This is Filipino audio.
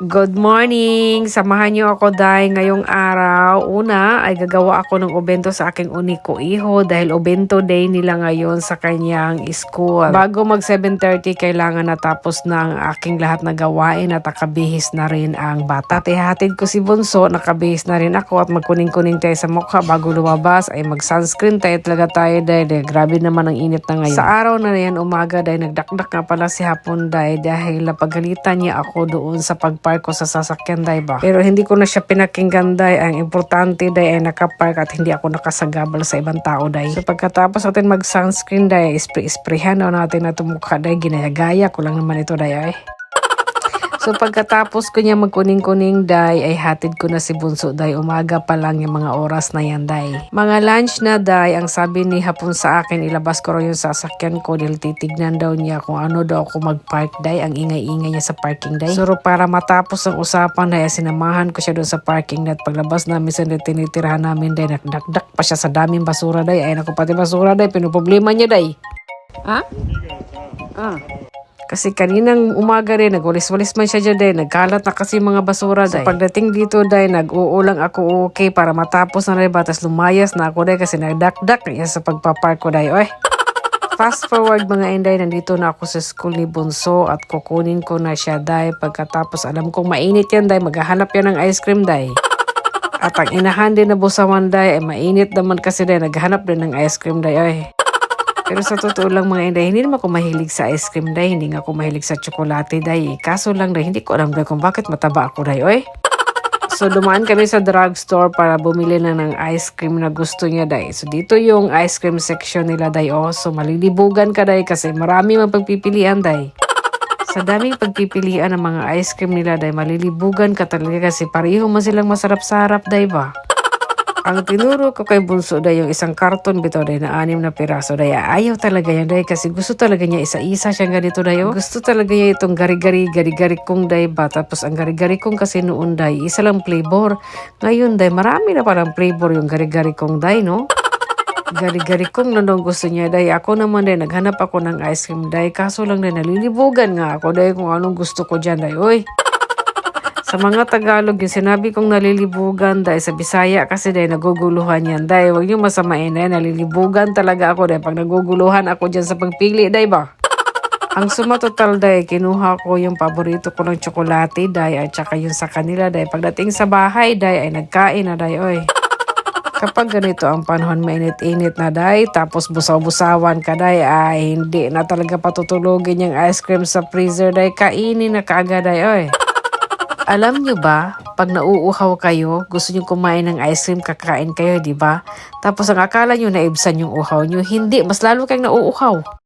Good morning! Samahan niyo ako dahil ngayong araw. Una ay gagawa ako ng obento sa aking uniko iho dahil obento day nila ngayon sa kanyang school. Bago mag 7.30 kailangan natapos na ang aking lahat na gawain at nakabihis na rin ang bata. At ihatid ko si Bunso, nakabihis na rin ako at magkuning-kuning tayo sa mukha bago lumabas ay mag sunscreen tayo talaga tayo dahil eh, grabe naman ang init na ngayon. Sa araw na yan umaga dahil nagdakdak nga pala si Hapon dahil dahil napagalitan niya ako doon sa pagpark ko sa sasakyan day ba. Pero hindi ko na siya pinakinggan day. Ang importante day ay nakapark at hindi ako nakasagabal sa ibang tao day. So pagkatapos natin mag sunscreen day, spray-sprayhan na natin na tumukha day. Ginayagaya ko lang naman ito day ay. So pagkatapos ko niya magkuning-kuning day ay hatid ko na si Bunso day. Umaga pa lang yung mga oras na yan day. Mga lunch na day, ang sabi ni Hapon sa akin, ilabas ko raw yung sasakyan ko dahil titignan daw niya kung ano daw ako mag-park day. Ang ingay-ingay niya sa parking day. So para matapos ang usapan day, sinamahan ko siya doon sa parking at paglabas namin sa tinitirahan namin day, nakdakdak pa siya sa daming basura day. Ay naku pati basura day, pinuproblema niya day. Ha? Ah. Kasi kaninang umaga rin, nagwalis-walis man siya dyan dahil nagkalat na kasi mga basura dahil. So pagdating dito dahil nag-uulang ako okay para matapos na rin ba, tapos lumayas na ako dahil kasi nagdakdak niya sa pagpapark ko dahil. Oy, Fast forward mga inday, nandito na ako sa school ni Bunso at kukunin ko na siya dahil pagkatapos alam kong mainit yan dahil maghahanap yan ng ice cream dahil. At ang inahan din na busawan dahil ay mainit naman kasi dahil naghanap din ng ice cream dahil. Oy. Pero sa totoo lang mga inday, hindi naman ako mahilig sa ice cream day, hindi nga ako mahilig sa tsokolate day. Kaso lang day, hindi ko alam day kung bakit mataba ako day, oy. So dumaan kami sa drugstore para bumili na ng ice cream na gusto niya day. So dito yung ice cream section nila day. Oh, so malilibugan ka day kasi marami mang pagpipilian day. Sa daming pagpipilian ng mga ice cream nila day, malilibugan ka talaga kasi pareho man silang masarap-sarap day ba. Ang tinuro ko kay Bunso day yung isang karton bito day na anim na piraso day. Ayaw talaga yan day kasi gusto talaga niya isa-isa siyang ganito day. oh. Gusto talaga niya itong gari-gari, gari-gari kong day ba. Tapos ang gari-gari kong kasi noon day, isa lang flavor. Ngayon day, marami na palang flavor yung gari-gari kong day, no? Gari-gari kong nandong gusto niya day. Ako naman day, naghanap ako ng ice cream day. Kaso lang day, nalilibugan nga ako day kung anong gusto ko dyan day. Uy! Sa mga Tagalog, yung sinabi kong nalilibugan dahil sa Bisaya kasi dahil naguguluhan yan. Dahil huwag niyo masamain dahil nalilibugan talaga ako dahil pag naguguluhan ako dyan sa pagpili, dahil ba? Ang suma total kinuha ko yung paborito ko ng tsokolate dahil at saka yung sa kanila dahil pagdating sa bahay dahil ay nagkain na dahil oy. Kapag ganito ang panahon mainit-init na day, tapos busaw-busawan ka day, ay hindi na talaga patutulogin yung ice cream sa freezer day, kainin na kaagad day, oy. Alam nyo ba, pag nauuhaw kayo, gusto nyo kumain ng ice cream, kakain kayo, di ba? Tapos ang akala nyo naibsan yung uhaw nyo, hindi, mas lalo kayong nauuhaw.